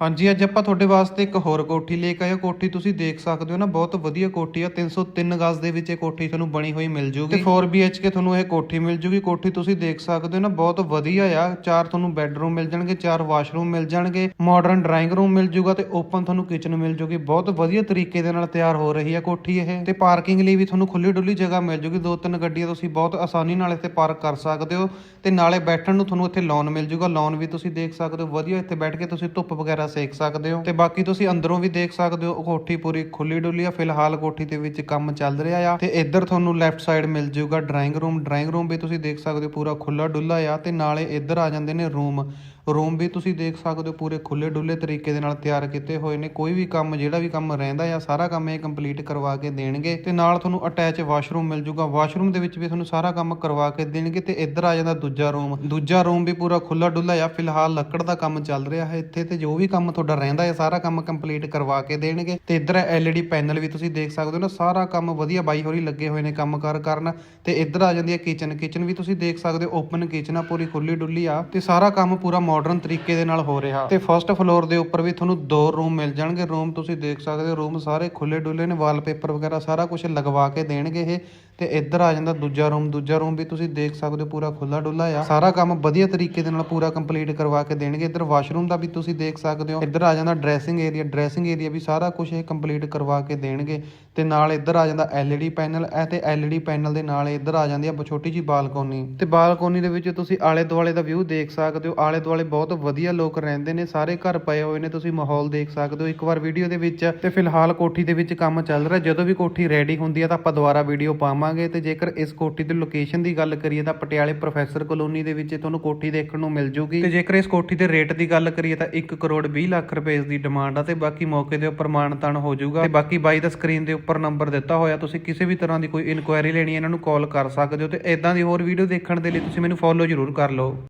ਹਾਂਜੀ, ਅੱਜ ਆਪਾਂ ਤੁਹਾਡੇ ਵਾਸਤੇ ਇੱਕ ਹੋਰ ਕੋਠੀ ਲੈ ਕੇ ਆਏ ਕੋਠੀ ਤੁਸੀਂ ਦੇਖ ਸਕਦੇ ਹੋ ਨਾ, ਬਹੁਤ ਵਧੀਆ ਕੋਠੀ ਆ। 303 ਗਜ਼ ਦੇ ਵਿੱਚ ਇਹ ਕੋਠੀ ਤੁਹਾਨੂੰ ਬਣੀ ਹੋਈ ਮਿਲ ਜੂਗੀ। ਤੇ 4 BHK ਤੁਹਾਨੂੰ ਇਹ ਕੋਠੀ ਮਿਲ ਜੂਗੀ। ਕੋਠੀ ਤੁਸੀਂ ਦੇਖ ਸਕਦੇ ਹੋ ਨਾ, ਬਹੁਤ ਵਧੀਆ ਆ। ਚਾਰ ਤੁਹਾਨੂੰ ਬੈੱਡਰੂਮ ਮਿਲ ਜਾਣਗੇ, ਚਾਰ ਵਾਸ਼ਰੂਮ ਮਿਲ ਜਾਣਗੇ ਮਾਡਰਨ ਡਰਾਇੰਗ ਰੂਮ ਮਿਲ ਜੂਗਾ ਤੇ ਓਪਨ ਤੁਹਾਨੂੰ ਕਿਚਨ ਮਿਲ ਜੂਗੀ। ਬਹੁਤ ਵਧੀਆ ਤਰੀਕੇ ਦੇ ਨਾਲ ਤਿਆਰ ਹੋ ਰਹੀ ਹੈ ਕੋਠੀ ਇਹ। ਤੇ ਪਾਰਕਿੰਗ ਲਈ ਵੀ ਤੁਹਾਨੂੰ ਖੁੱਲੀ ਡੁੱਲੀ ਜਗ੍ਹਾ ਮਿਲ ਜੂਗੀ। ਦੋ ਤਿੰਨ ਗੱਡੀਆਂ ਤੁਸੀਂ ਬਹੁਤ ਆਸਾਨੀ ਨਾਲ ਇੱਥੇ ਪਾਰਕ ਕਰ ਸਕਦੇ ਹੋ। ਤੇ ਨਾਲੇ ਬੈਠਣ ਨੂੰ ਤੁਹਾਨੂੰ ਇੱਥੇ ਲੌਨ ਮਿਲ ਜੂਗਾ। ਲੌਨ ਵੀ ਤੁਸੀਂ ਦੇਖ ਸਕਦੇ ਹੋ। ਵਧੀਆ ਇੱਥੇ ਬੈਠ ਕੇ ਤੁਸੀਂ ਧੁੱਪ ਵਗੈਰਾ ਸੇਕ ਸਕਦੇ ਹੋ। ਤੇ ਬਾਕੀ ਤੁਸੀਂ ਅੰਦਰੋਂ ਵੀ ਦੇਖ ਸਕਦੇ ਹੋ, ਕੋਠੀ ਪੂਰੀ ਖੁੱਲੀ ਡੁੱਲੀ ਆ, ਫਿਲਹਾਲ ਕੋਠੀ ਦੇ ਵਿੱਚ ਕੰਮ ਚੱਲ ਰਿਹਾ ਆ। ਤੇ ਇੱਧਰ ਤੁਹਾਨੂੰ ਲੈਫਟ ਸਾਈਡ ਮਿਲ ਜੂਗਾ ਡਰਾਇੰਗ ਰੂਮ ਡਰਾਇੰਗ ਰੂਮ ਵੀ ਤੁਸੀਂ ਦੇਖ ਸਕਦੇ ਹੋ, ਪੂਰਾ ਖੁੱਲਾ ਡੁੱਲਾ ਆ, ਤੇ ਨਾਲੇ ਇੱਧਰ ਆ ਜਾਂਦੇ ਨੇ ਰੂਮ ਰੂਮ ਵੀ ਤੁਸੀਂ ਦੇਖ ਸਕਦੇ ਹੋ, ਪੂਰੇ ਖੁੱਲੇ ਡੁੱਲੇ ਤਰੀਕੇ ਦੇ ਨਾਲ ਤਿਆਰ ਕੀਤੇ ਹੋਏ ਨੇ। ਕੋਈ ਵੀ ਕੰਮ, ਜਿਹੜਾ ਵੀ ਕੰਮ ਰਹਿੰਦਾ ਆ, ਸਾਰਾ ਕੰਮ ਇਹ ਕੰਪਲੀਟ ਕਰਵਾ ਕੇ ਦੇਣਗੇ ਤੇ ਨਾਲ ਤੁਹਾਨੂੰ ਅਟੈਚ ਵਾਸ਼ਰੂਮ ਮਿਲ ਜੂਗਾ। ਵਾਸ਼ਰੂਮ ਦੇ ਵਿੱਚ ਵੀ ਤੁਹਾਨੂੰ ਸਾਰਾ ਕੰਮ ਕਰਵਾ ਕੇ ਦੇਣਗੇ ਤੇ ਇੱਧਰ ਆ ਜਾਂਦਾ ਦੂਜਾ ਰੂਮ। ਦੂਜਾ ਰੂਮ ਵੀ ਪੂਰਾ ਖੁੱਲਾ ਡੁੱਲਾ ਆ। ਫਿਲਹਾਲ ਲੱਕੜ ਦਾ ਕੰਮ ਚੱਲ ਰਿਹਾ ਹੈ ਇੱਥੇ ਤੇ ਜੋ ਵੀ ਕੰਮ ਤੁਹਾਡਾ ਰਹਿੰਦਾ ਹੈ ਸਾਰਾ ਕੰਮ ਕੰਪਲੀਟ ਕਰਵਾ ਕੇ ਦੇਣਗੇ। ਤੇ ਇੱਧਰ LED ਪੈਨਲ ਵੀ ਤੁਸੀਂ ਦੇਖ ਸਕਦੇ ਹੋ ਨਾ, ਸਾਰਾ ਕੰਮ ਵਧੀਆ ਬਾਈ ਹੋਰੀ ਲੱਗੇ ਹੋਏ ਨੇ ਕੰਮਕਾਰ ਕਰਨ। ਤੇ ਇੱਧਰ ਆ ਜਾਂਦੀ ਹੈ ਕਿਚਨ ਕਿਚਨ ਵੀ ਤੁਸੀਂ ਦੇਖ ਸਕਦੇ ਹੋ ਓਪਨ ਕਿਚਨ ਆ, ਪੂਰੀ ਖੁੱਲੀ ਡੁੱਲੀ ਆ ਤੇ ਸਾਰਾ ਕੰਮ ਪੂਰਾ ਮਾਡਰਨ ਤਰੀਕੇ ਦੇ ਨਾਲ ਹੋ ਰਿਹਾ। ਤੇ ਫਰਸਟ ਫਲੋਰ ਦੇ ਉੱਪਰ ਵੀ ਤੁਹਾਨੂੰ ਦੋ ਰੂਮ ਮਿਲ ਜਾਣਗੇ। ਰੂਮ ਤੁਸੀਂ ਦੇਖ ਸਕਦੇ ਹੋ ਰੂਮ ਸਾਰੇ ਖੁੱਲੇ ਡੁੱਲੇ ਨੇ ਵਾਲਪੇਪਰ ਵਗੈਰਾ ਸਾਰਾ ਕੁਝ ਲਗਵਾ ਕੇ ਦੇਣਗੇ ਇਹ। ਤੇ ਇੱਧਰ ਆ ਜਾਂਦਾ ਦੂਜਾ ਰੂਮ ਦੂਜਾ ਰੂਮ ਵੀ ਤੁਸੀਂ ਦੇਖ ਸਕਦੇ ਹੋ, ਪੂਰਾ ਖੁੱਲਾ ਡੁੱਲਾ ਆ। ਸਾਰਾ ਕੰਮ ਵਧੀਆ ਤਰੀਕੇ ਦੇ ਨਾਲ ਪੂਰਾ ਕੰਪਲੀਟ ਕਰਵਾ ਕੇ ਦੇਣਗੇ। ਇੱਧਰ ਵਾਸ਼ਰੂਮ ਦਾ ਵੀ ਤੁਸੀਂ ਦੇਖ ਸਕਦੇ ਹੋ। ਇੱਧਰ ਆ ਜਾਂਦਾ ਡਰੈਸਿੰਗ ਏਰੀਆ ਡਰੈਸਿੰਗ ਏਰੀਆ ਵੀ ਸਾਰਾ ਕੁਝ ਇਹ ਕੰਪਲੀਟ ਕਰਵਾ ਕੇ ਦੇਣਗੇ। ਤੇ ਨਾਲ ਇੱਧਰ ਆ ਜਾਂਦਾ LED ਪੈਨਲ ਹੈ ਤੇ LED ਪੈਨਲ ਦੇ ਨਾਲ ਇੱਧਰ ਆ ਜਾਂਦੀ ਆ ਛੋਟੀ ਜੀ ਬਾਲਕੋਨੀ। ਤੇ ਬਾਲਕੋਨੀ ਦੇ ਵਿੱਚ ਤੁਸੀਂ ਆਲੇ ਦੁਆਲੇ ਦਾ ਵਿਊ ਦੇਖ ਸਕਦੇ ਹੋ। ਆਲੇ ਦੁਆਲੇ ਬਹੁਤ ਵਧੀਆ ਲੋਕ ਰਹਿੰਦੇ ਨੇ, ਸਾਰੇ ਘਰ ਪਏ ਹੋਏ ਨੇ, ਤੁਸੀਂ ਮਾਹੌਲ ਦੇਖ ਸਕਦੇ ਹੋ। ਇੱਕ ਵਾਰ ਵੀਡੀਓ ਦੇ ਵਿੱਚ ਤੇ ਫਿਲਹਾਲ ਕੋਠੀ ਦੇ ਵਿੱਚ ਕੰਮ ਚੱਲ ਰਿਹਾ। ਜਦੋਂ ਵੀ ਕੋਠੀ ਰੈਡੀ ਹੁੰਦੀ ਆ ਤਾਂ ਆਪਾਂ ਦੁਬਾਰਾ ਵੀਡੀਓ ਪਾਵਾਂਗੇ ਤੇ ਜੇਕਰ ਇਸ ਕੋਠੀ ਦੀ ਲੋਕੇਸ਼ਨ ਦੀ ਗੱਲ ਕਰੀਏ ਤਾਂ ਪਟਿਆਲੇ ਪ੍ਰੋਫੈਸਰ ਕਲੋਨੀ ਦੇ ਵਿੱਚ ਤੁਹਾਨੂੰ ਕੋਠੀ ਦੇਖਣ ਨੂੰ ਮਿਲ ਜੂਗੀ। ਤੇ ਜੇਕਰ ਇਸ ਕੋਠੀ ਦੇ ਰੇਟ ਦੀ ਗੱਲ ਕਰੀਏ ਤਾਂ 1 ਕਰੋੜ 20 ਲੱਖ ਰੁਪਏ ਇਸ ਦੀ ਡਿਮਾਂਡ ਆ ਤੇ ਬਾਕੀ ਮੌਕੇ ਦੇ ਉੱਪਰ ਮਾਨਤਾਨ ਹੋ ਜਾਊਗਾ ਤੇ ਬਾਕੀ ਬਾਈ ਦਾ ਸਕਰੀਨ ਦੇ ਉੱਪਰ ਨੰਬਰ ਦਿੱਤਾ ਹੋਇਆ, ਤੁਸੀਂ ਕਿਸੇ ਵੀ ਤਰ੍ਹਾਂ ਦੀ ਕੋਈ ਇਨਕੁਆਇਰੀ ਲੈਣੀ ਹੈ, ਇਹਨਾਂ ਨੂੰ ਕਾਲ ਕਰ ਸਕਦੇ ਹੋ ਅਤੇ ਇੱਦਾਂ ਦੀ ਹੋਰ ਵੀਡੀਓ ਦੇਖਣ ਦੇ ਲਈ ਤੁਸੀਂ ਮੈਨੂੰ ਫੋਲੋ ਜ਼ਰੂਰ ਕਰ ਲਓ।